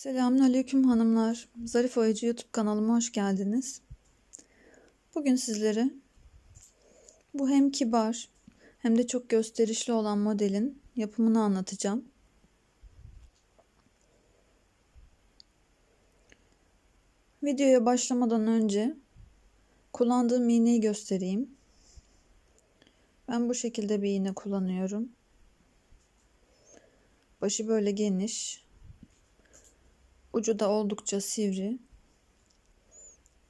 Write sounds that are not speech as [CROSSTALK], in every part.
Selamünaleyküm hanımlar. Zarif Oyacı YouTube kanalıma hoş geldiniz. Bugün sizlere bu hem kibar hem de çok gösterişli olan modelin yapımını anlatacağım. Videoya başlamadan önce kullandığım iğneyi göstereyim. Ben bu şekilde bir iğne kullanıyorum. Başı böyle geniş, Ucu da oldukça sivri.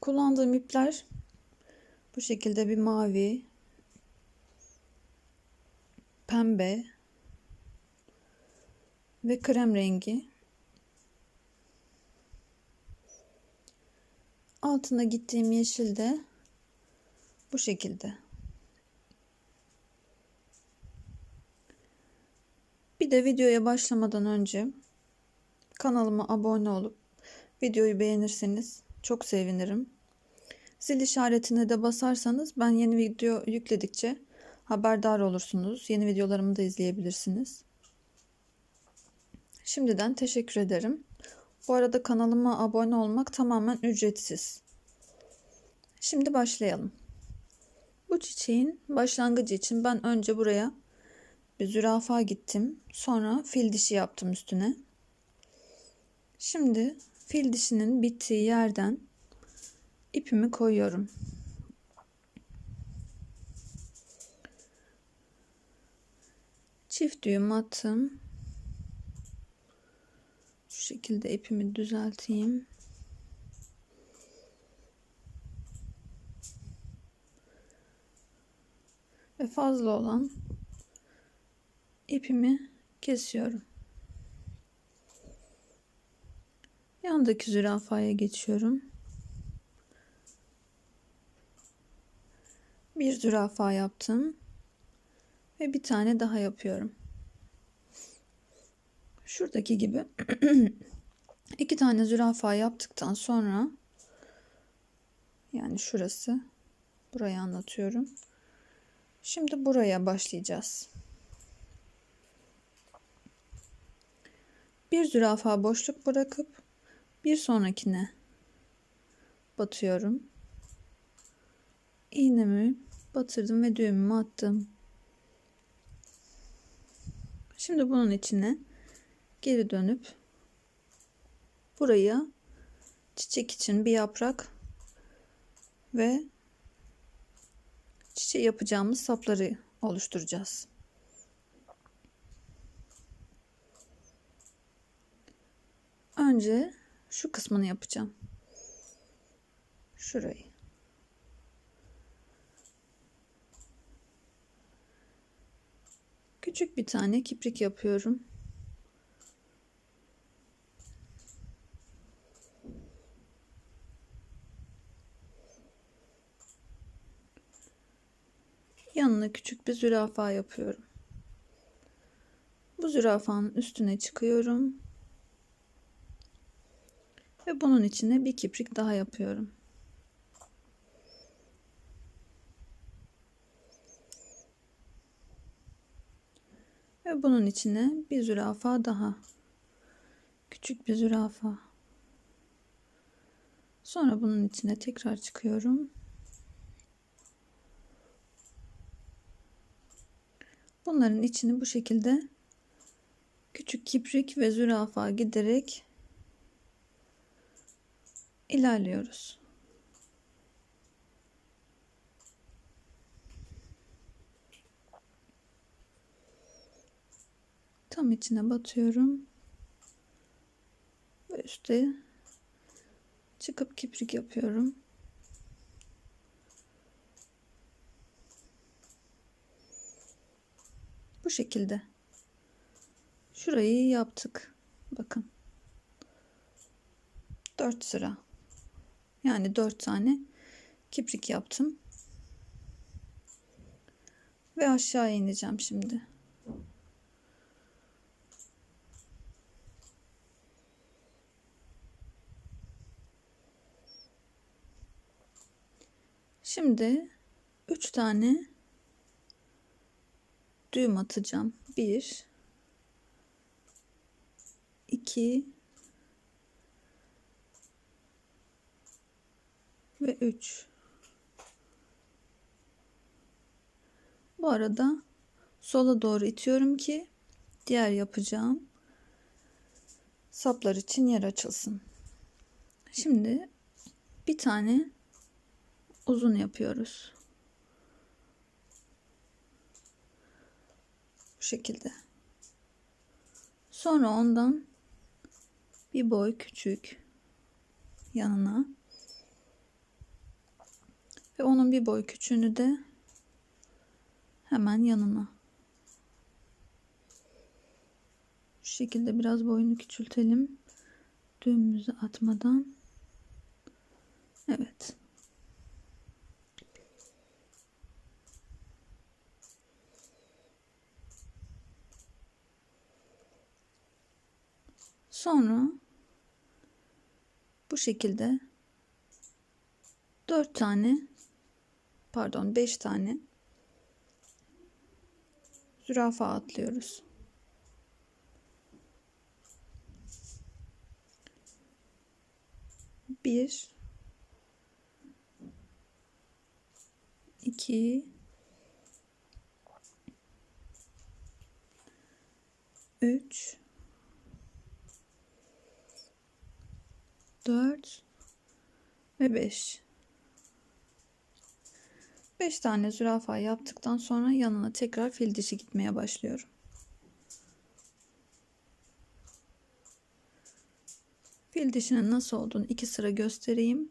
Kullandığım ipler bu şekilde bir mavi, pembe ve krem rengi. Altına gittiğim yeşil de bu şekilde. Bir de videoya başlamadan önce Kanalıma abone olup videoyu beğenirseniz çok sevinirim. Zil işaretine de basarsanız ben yeni video yükledikçe haberdar olursunuz. Yeni videolarımı da izleyebilirsiniz. Şimdiden teşekkür ederim. Bu arada kanalıma abone olmak tamamen ücretsiz. Şimdi başlayalım. Bu çiçeğin başlangıcı için ben önce buraya bir zürafa gittim. Sonra fil dişi yaptım üstüne. Şimdi fil dişinin bittiği yerden ipimi koyuyorum. Çift düğüm attım. Şu şekilde ipimi düzelteyim. Ve fazla olan ipimi kesiyorum. Yandaki zürafaya geçiyorum. Bir zürafa yaptım. Ve bir tane daha yapıyorum. Şuradaki gibi [CLEARS THROAT] iki tane zürafa yaptıktan sonra yani şurası burayı anlatıyorum. Şimdi buraya başlayacağız. Bir zürafa boşluk bırakıp bir sonrakine batıyorum. İğnemi batırdım ve düğümümü attım. Şimdi bunun içine geri dönüp buraya çiçek için bir yaprak ve çiçeği yapacağımız sapları oluşturacağız. Önce şu kısmını yapacağım. Şurayı. Küçük bir tane kiprik yapıyorum. Yanına küçük bir zürafa yapıyorum. Bu zürafanın üstüne çıkıyorum. Ve bunun içine bir kiprik daha yapıyorum. Ve bunun içine bir zürafa daha. Küçük bir zürafa. Sonra bunun içine tekrar çıkıyorum. Bunların içini bu şekilde küçük kiprik ve zürafa giderek ilerliyoruz. Tam içine batıyorum. Ve üstte çıkıp kiprik yapıyorum. Bu şekilde. Şurayı yaptık. Bakın. 4 sıra. Yani 4 tane kiprik yaptım. Ve aşağı ineceğim şimdi. Şimdi 3 tane düğüm atacağım. 1 2 ve 3. Bu arada sola doğru itiyorum ki diğer yapacağım saplar için yer açılsın. Şimdi bir tane uzun yapıyoruz. Bu şekilde. Sonra ondan bir boy küçük yanına ve onun bir boy küçüğünü de hemen yanına. Şu şekilde biraz boyunu küçültelim. Düğümümüzü atmadan. Evet. Sonra bu şekilde 4 tane pardon 5 tane zürafa atlıyoruz. Bir, iki, üç, dört ve beş. 5 tane zürafa yaptıktan sonra yanına tekrar fil dişi gitmeye başlıyorum. Fil dişinin nasıl olduğunu iki sıra göstereyim.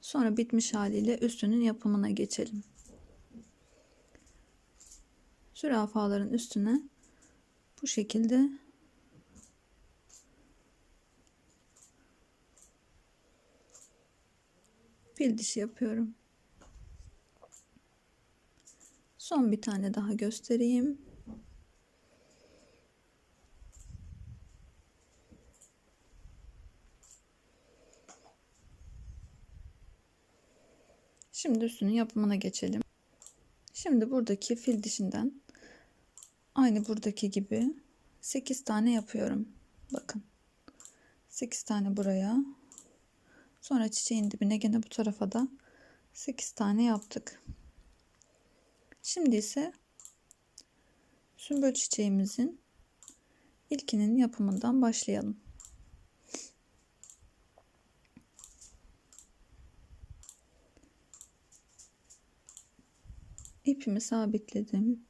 Sonra bitmiş haliyle üstünün yapımına geçelim. Zürafaların üstüne bu şekilde fil dişi yapıyorum. Son bir tane daha göstereyim. Şimdi üstünün yapımına geçelim. Şimdi buradaki fil dişinden aynı buradaki gibi 8 tane yapıyorum. Bakın. 8 tane buraya. Sonra çiçeğin dibine gene bu tarafa da 8 tane yaptık. Şimdi ise sümbül çiçeğimizin ilkinin yapımından başlayalım. İpimi sabitledim.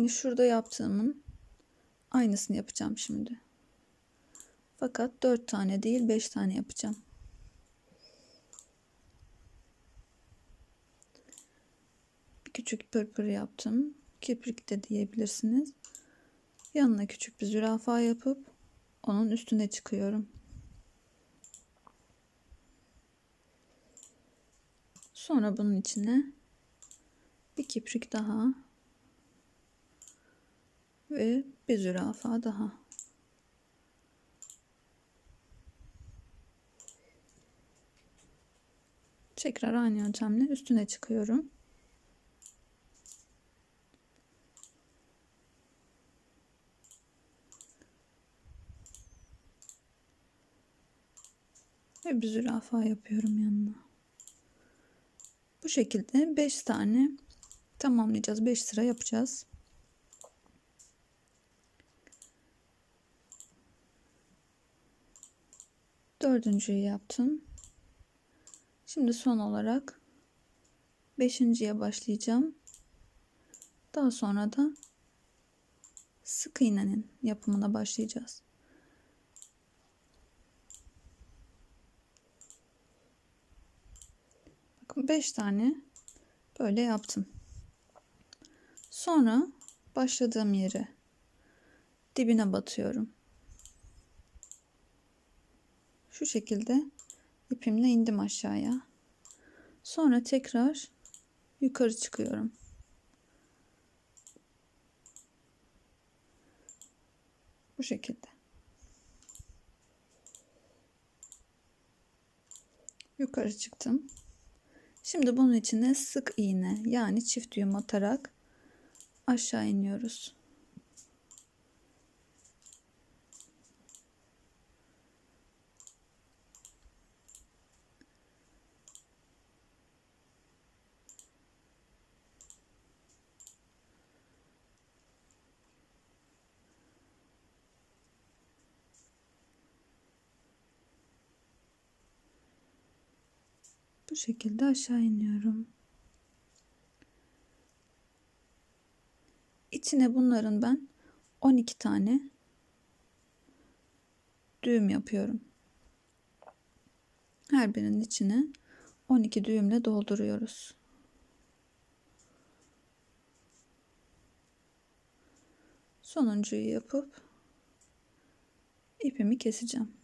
Aynı şurada yaptığımın aynısını yapacağım şimdi. Fakat 4 tane değil 5 tane yapacağım. Küçük pırpır yaptım. Kiprik de diyebilirsiniz. Yanına küçük bir zürafa yapıp onun üstüne çıkıyorum. Sonra bunun içine bir kiprik daha ve bir zürafa daha. Tekrar aynı yöntemle üstüne çıkıyorum. Ve bir zürafa yapıyorum yanına. Bu şekilde 5 tane tamamlayacağız. 5 sıra yapacağız. Dördüncüyü yaptım. Şimdi son olarak beşinciye başlayacağım. Daha sonra da sık iğnenin yapımına başlayacağız. Bakın 5 tane böyle yaptım. Sonra başladığım yere dibine batıyorum. Şu şekilde ipimle indim aşağıya. Sonra tekrar yukarı çıkıyorum. Bu şekilde. Yukarı çıktım. Şimdi bunun içine sık iğne yani çift düğüm atarak aşağı iniyoruz. Bu şekilde aşağı iniyorum. İçine bunların ben 12 tane düğüm yapıyorum. Her birinin içine 12 düğümle dolduruyoruz. Sonuncuyu yapıp ipimi keseceğim.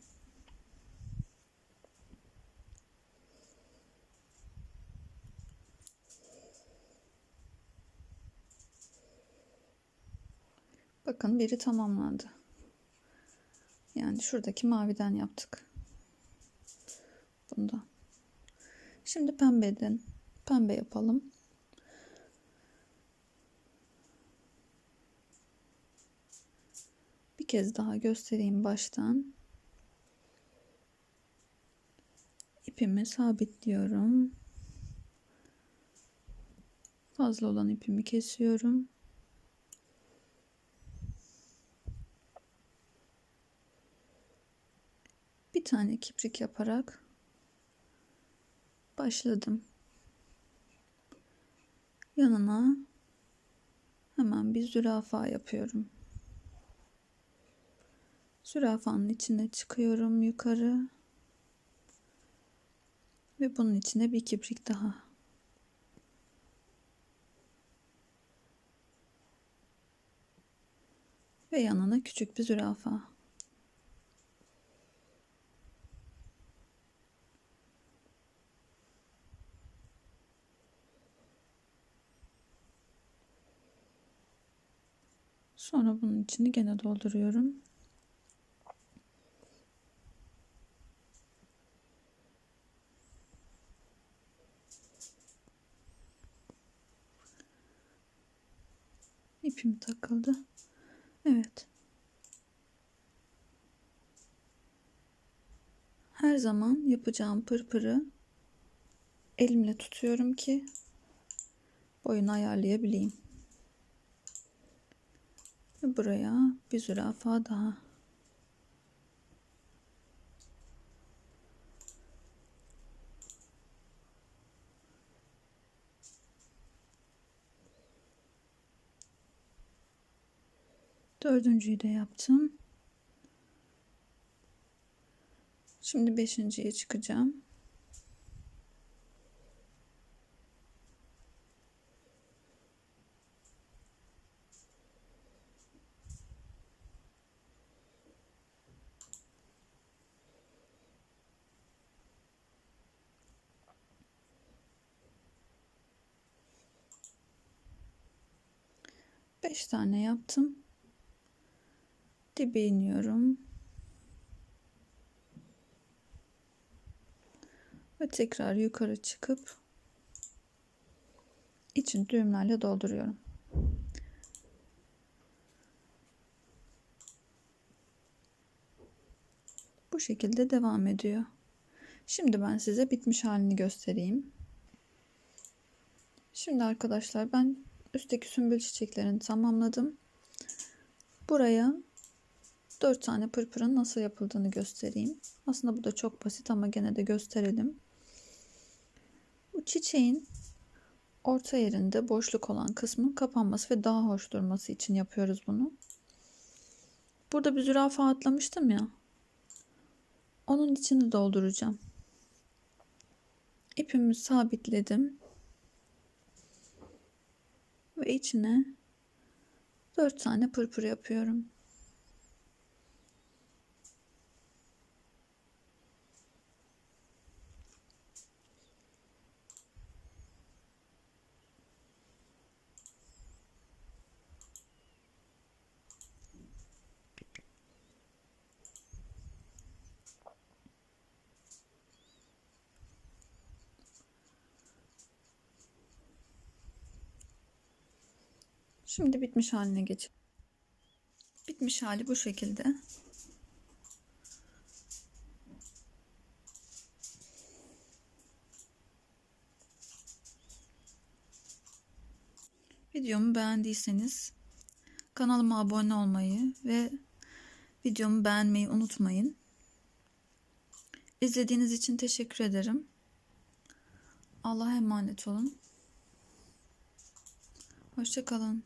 Bakın biri tamamlandı. Yani şuradaki maviden yaptık. Bundan. Şimdi pembeden pembe yapalım. Bir kez daha göstereyim baştan. İpimi sabitliyorum. Fazla olan ipimi kesiyorum. Tane kiprik yaparak başladım. Yanına hemen bir zürafa yapıyorum. Zürafanın içine çıkıyorum yukarı. Ve bunun içine bir kiprik daha. Ve yanına küçük bir zürafa. Sonra bunun içini gene dolduruyorum. İpim takıldı. Evet. Her zaman yapacağım pırpırı elimle tutuyorum ki boyunu ayarlayabileyim. Ve buraya bir zürafa daha. Dördüncüyü de yaptım. Şimdi beşinciye çıkacağım. Beş tane yaptım. Dibe iniyorum. Ve tekrar yukarı çıkıp için düğümlerle dolduruyorum. Bu şekilde devam ediyor. Şimdi ben size bitmiş halini göstereyim. Şimdi arkadaşlar ben üstteki sümbül çiçeklerini tamamladım. Buraya 4 tane pırpırın nasıl yapıldığını göstereyim. Aslında bu da çok basit ama gene de gösterelim. Bu çiçeğin orta yerinde boşluk olan kısmın kapanması ve daha hoş durması için yapıyoruz bunu. Burada bir zürafa atlamıştım ya. Onun içini dolduracağım. İpimi sabitledim ve içine 4 tane pırpır yapıyorum. Şimdi bitmiş haline geç. Bitmiş hali bu şekilde. Videomu beğendiyseniz kanalıma abone olmayı ve videomu beğenmeyi unutmayın. İzlediğiniz için teşekkür ederim. Allah'a emanet olun. Hoşçakalın.